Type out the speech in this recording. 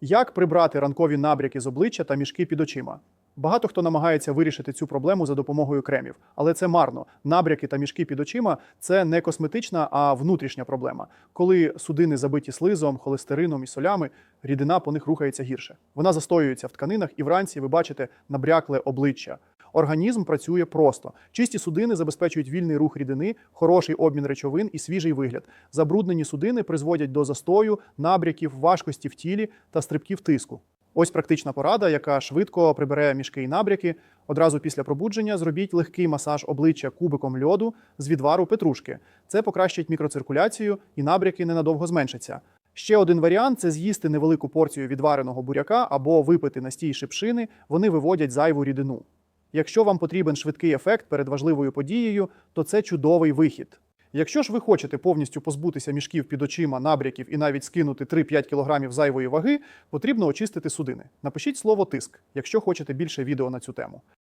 Як прибрати ранкові набряки з обличчя та мішки під очима? Багато хто намагається вирішити цю проблему за допомогою кремів, але це марно. Набряки та мішки під очима це не косметична, а внутрішня проблема. Коли судини забиті слизом, холестерином і солями, рідина по них рухається гірше. Вона застоюється в тканинах, і вранці ви бачите набрякле обличчя. Організм працює просто. Чисті судини забезпечують вільний рух рідини, хороший обмін речовин і свіжий вигляд. Забруднені судини призводять до застою, набряків, важкості в тілі та стрибків тиску. Ось практична порада, яка швидко прибере мішки і набряки. Одразу після пробудження зробіть легкий масаж обличчя кубиком льоду з відвару петрушки. Це покращить мікроциркуляцію і набряки ненадовго зменшаться. Ще один варіант це з'їсти невелику порцію відвареного буряка або випити настій шипшини. Вони виводять зайву рідину. Якщо вам потрібен швидкий ефект перед важливою подією, то це чудовий вихід. Якщо ж ви хочете повністю позбутися мішків під очима, набряків і навіть скинути 3-5 кг зайвої ваги, потрібно очистити судини. Напишіть слово тиск, якщо хочете більше відео на цю тему.